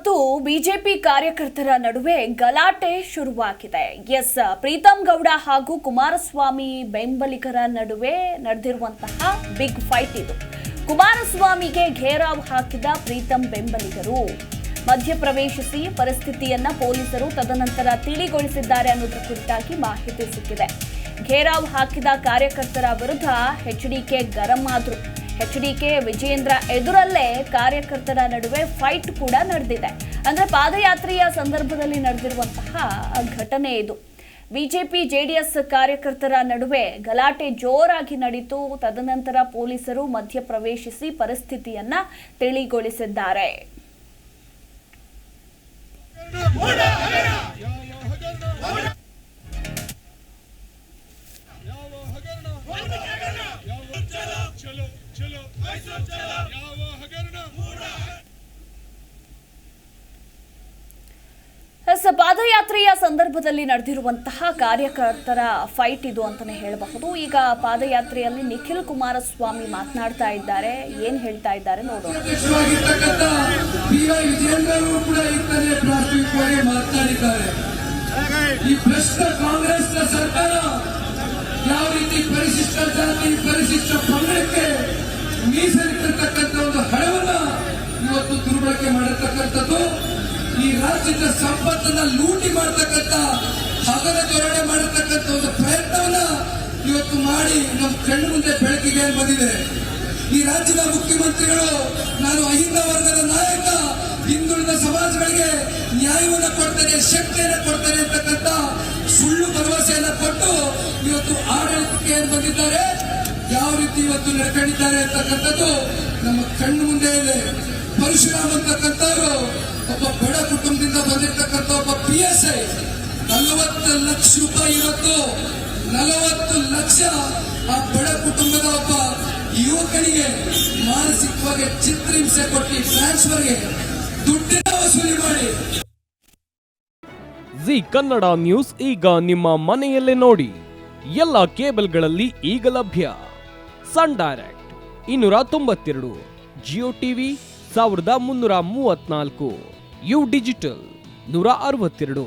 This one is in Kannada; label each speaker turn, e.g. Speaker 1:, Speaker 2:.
Speaker 1: ಇವತ್ತು ಬಿಜೆಪಿ ಕಾರ್ಯಕರ್ತರ ನಡುವೆ ಗಲಾಟೆ ಶುರುವಾಗಿದೆ. ಎಸ್, ಪ್ರೀತಂ ಗೌಡ ಹಾಗೂ ಕುಮಾರಸ್ವಾಮಿ ಬೆಂಬಲಿಗರ ನಡುವೆ ನಡೆದಿರುವಂತಹ ಬಿಗ್ ಫೈಟ್ ಇದು. ಕುಮಾರಸ್ವಾಮಿಗೆ ಘೇರಾವ್ ಹಾಕಿದ ಪ್ರೀತಂ ಬೆಂಬಲಿಗರು. ಮಧ್ಯಪ್ರವೇಶಿಸಿ ಪರಿಸ್ಥಿತಿಯನ್ನ ಪೊಲೀಸರು ತದನಂತರ ತಿಳಿಗೊಳಿಸಿದ್ದಾರೆ ಅನ್ನೋದ್ರ ಕುರಿತಾಗಿ ಮಾಹಿತಿ ಸಿಕ್ಕಿದೆ. ಘೇರಾವ್ ಹಾಕಿದ ಕಾರ್ಯಕರ್ತರ ವಿರುದ್ಧ ಎಚ್ಡಿಕೆ ಗರಂ ಆದ್ರು. ಎಚ್ಡಿಕೆ ವಿಜೇಂದ್ರ ಎದುರಲ್ಲೇ ಕಾರ್ಯಕರ್ತರ ನಡುವೆ ಫೈಟ್ ಕೂಡ ನಡೆದಿದೆ. ಅಂದ್ರೆ ಪಾದಯಾತ್ರೆಯ ಸಂದರ್ಭದಲ್ಲಿ ನಡೆದಿರುವಂತಹ ಘಟನೆ ಇದು. ಬಿಜೆಪಿ, ಜೆಡಿಎಸ್ ಕಾರ್ಯಕರ್ತರ ನಡುವೆ ಗಲಾಟೆ ಜೋರಾಗಿ ನಡೀತು. ತದನಂತರ ಪೊಲೀಸರು ಮಧ್ಯಪ್ರವೇಶಿಸಿ ಪರಿಸ್ಥಿತಿಯನ್ನ ತಿಳಿಗೊಳಿಸಿದ್ದಾರೆ. ಪಾದಯಾತ್ರೆಯ ಸಂದರ್ಭದಲ್ಲಿ ನಡೆದಿರುವಂತಹ ಕಾರ್ಯಕರ್ತರ ಫೈಟ್ ಇದು ಅಂತಾನೆ ಹೇಳಬಹುದು. ಈಗ ಪಾದಯಾತ್ರೆಯಲ್ಲಿ ನಿಖಿಲ್ ಕುಮಾರಸ್ವಾಮಿ ಮಾತನಾಡ್ತಾ ಇದ್ದಾರೆ. ಏನ್ ಹೇಳ್ತಾ ಇದ್ದಾರೆ ನೋಡೋಣ.
Speaker 2: ಮಾಡಿರ್ತಕ್ಕಂಥದ್ದು ಈ ರಾಜ್ಯದ ಸಂಪತ್ತನ್ನ ಲೂಟಿ ಮಾಡತಕ್ಕಂತ ಹಗಲ ಧೋರಣೆ ಮಾಡತಕ್ಕಂಥ ಒಂದು ಪ್ರಯತ್ನವನ್ನ ಇವತ್ತು ಮಾಡಿ ನಮ್ಮ ಕಣ್ಣು ಮುಂದೆ ಬೆಳಕಿಗೆ ಬಂದಿದೆ. ಈ ರಾಜ್ಯದ ಮುಖ್ಯಮಂತ್ರಿಗಳು, ನಾನು ಅಹಿಂದ ವರ್ಗದ ನಾಯಕ, ಹಿಂದುಳಿದ ಸಮಾಜಗಳಿಗೆ ನ್ಯಾಯವನ್ನ ಕೊಡ್ತೇನೆ, ಶಕ್ತಿಯನ್ನ ಕೊಡ್ತೇನೆ ಅಂತಕ್ಕಂಥ ಸುಳ್ಳು ಭರವಸೆಯನ್ನ ಕೊಟ್ಟು ಇವತ್ತು ಆಡಳಿತಕ್ಕೆ ಬಂದಿದ್ದಾರೆ? ಯಾವ ರೀತಿ ಇವತ್ತು ನಡ್ಕೊಂಡಿದ್ದಾರೆ ಅಂತಕ್ಕಂಥದ್ದು ನಮ್ಮ ಕಣ್ಣು ಮುಂದೆ ಇದೆ. ಪರಶುರಾಮ್ ನಲವತ್ತು ಲಕ್ಷ ರೂಪಾಯಿ ಇವತ್ತು, ನಲವತ್ತು ಲಕ್ಷ ಆ ಬಡ ಕುಟುಂಬದ ಒಬ್ಬ ಯುವಕನಿಗೆ ಮಾನಸಿಕವಾಗಿ ಚಿತ್ರಹಿಂಸೆ ಕೊಟ್ಟು ಟ್ರಾನ್ಸ್ಫರ್ಗೆ ದುಡ್ಡಿನ ವಸೂಲಿ ಮಾಡಿ.
Speaker 3: ಜಿ ಕನ್ನಡ ನ್ಯೂಸ್ ಈಗ ನಿಮ್ಮ ಮನೆಯಲ್ಲೇ ನೋಡಿ. ಎಲ್ಲ ಕೇಬಲ್ಗಳಲ್ಲಿ ಈಗ ಲಭ್ಯ. ಸನ್ ಡೈರೆಕ್ಟ್ ಇನ್ನೂರ ತೊಂಬತ್ತೆರಡು, ಜಿಯೋ ಟಿವಿ ಸಾವಿರದ ಮುನ್ನೂರ ಮೂವತ್ನಾಲ್ಕು ಯು ಡಿಜಿಟಲ್ ನೂರ ಅರವತ್ತೆರಡು.